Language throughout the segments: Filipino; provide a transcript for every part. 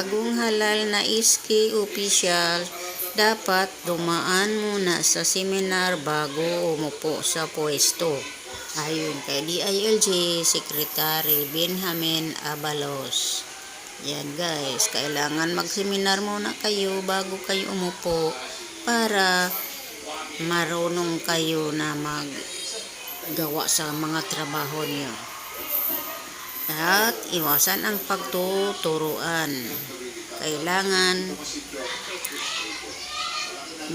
na iski official, dapat dumaan muna sa seminar bago umupo sa pwesto. Ayon kay DILG Secretary Benjamin Abalos. Yan guys, kailangan magseminar muna kayo bago kayo umupo para marunong kayo na maggawa sa mga trabaho niyo. At iwasan ang pagtuturuan. Kailangan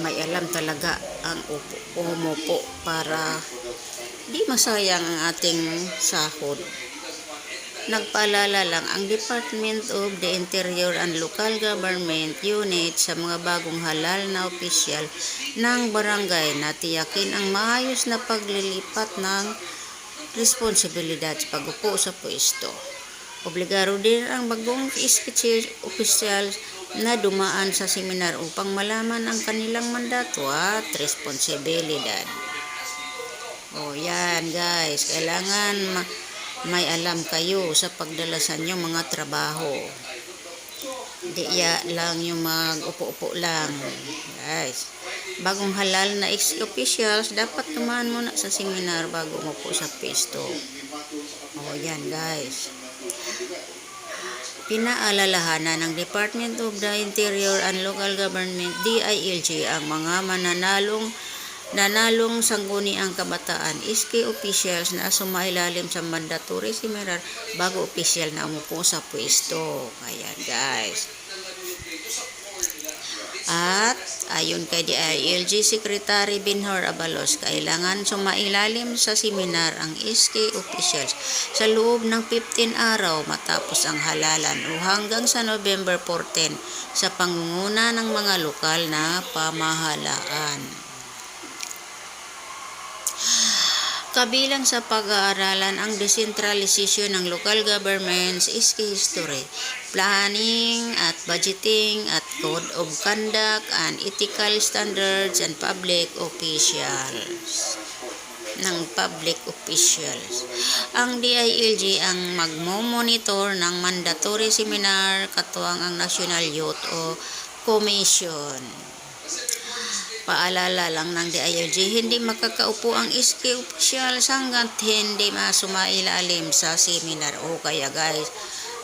may alam talaga ang upo, umupo para di masayang ang ating sahod. Nagpaalala lang ang Department of the Interior and Local Government Unit sa mga bagong halal na opisyal ng barangay na tiyakin ang maayos na paglilipat ng responsibilidad sa pagupo sa pwesto. Obligado din ang bagong iskitsil opisyal na dumaan sa seminar upang malaman ang kanilang mandato at responsibilidad. O yan guys, kailangan ma- may alam kayo sa pagdala sa inyong mga trabaho. Di ya lang yung mag-upo-upo lang. Guys, bagong halal na ex-officials, dapat tumaan muna sa seminar bago mo po sa pesto. O yan guys. Pinaalalahanan ng Department of the Interior and Local Government DILG ang mga mananalong nanalong sangguniang kabataan iski officials na sumailalim sa mandatory seminar bago official na umupo sa pwesto. Ayan guys. At ayon kay DILG Secretary Binhor Abalos, kailangan sumailalim sa seminar ang SK officials sa loob ng 15 araw matapos ang halalan o hanggang sa November 14 sa pangunguna ng mga lokal na pamahalaan. Kabilang sa pag-aaralan ang decentralization ng local governments, iski history, planning at budgeting at code of conduct and ethical standards and public officials ng public officials. Ang DILG ang magmo-monitor ng mandatory seminar katuwang ang National Youth o Commission. Paalala lang ng DILG, hindi makakaupo ang SK officials hanggat hindi masumailalim sa seminar. O kaya guys,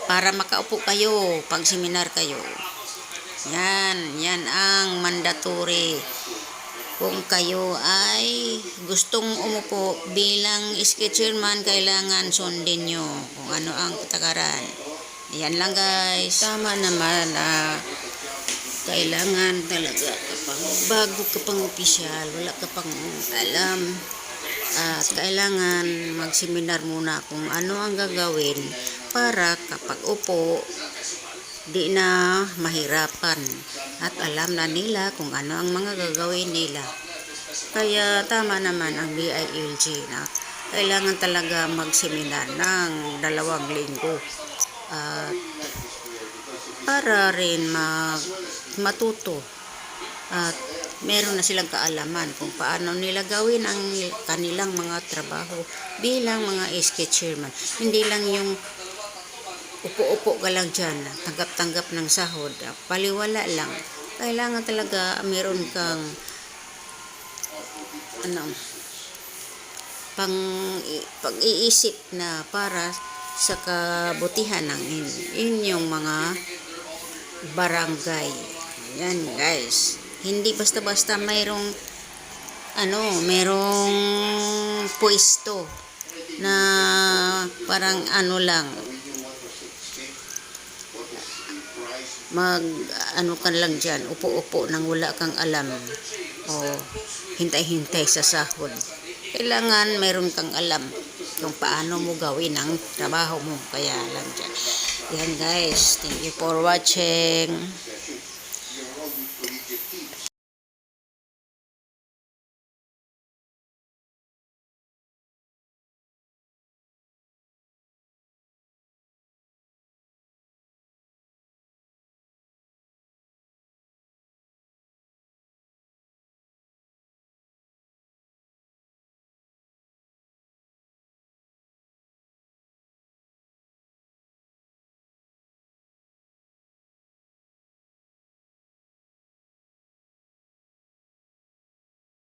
para makaupo kayo pag seminar kayo. Yan, yan ang mandatory. Kung kayo ay gustong umupo bilang SK chairman, kailangan sundin nyo kung ano ang patakaran. Yan lang guys. Tama naman na kailangan talaga kapag bago ka pang opisyal, wala ka pang alam. At kailangan magseminar muna kung ano ang gagawin para kapag upo, di na mahirapan at alam na nila kung ano ang mga gagawin nila. Kaya tama naman ang DILG na kailangan talaga magseminar ng dalawang linggo. At para rin mag matuto at meron na silang kaalaman kung paano nila gawin ang kanilang mga trabaho bilang mga SK chairman. Hindi lang yung upo-upo ka lang dyan, tanggap-tanggap ng sahod, paliwala lang. Kailangan talaga meron kang ano, pang pag-iisip na para sa kabutihan ng in- inyong mga barangay. Yan guys. Hindi basta-basta mayroong ano, merong pwesto na parang ano lang mag ano ka lang dyan, upo-upo nang wala kang alam o hintay-hintay sa sahod. Kailangan mayroon kang alam kung paano mo gawin ang trabaho mo. Kaya lang dyan. Yan guys, thank you for watching.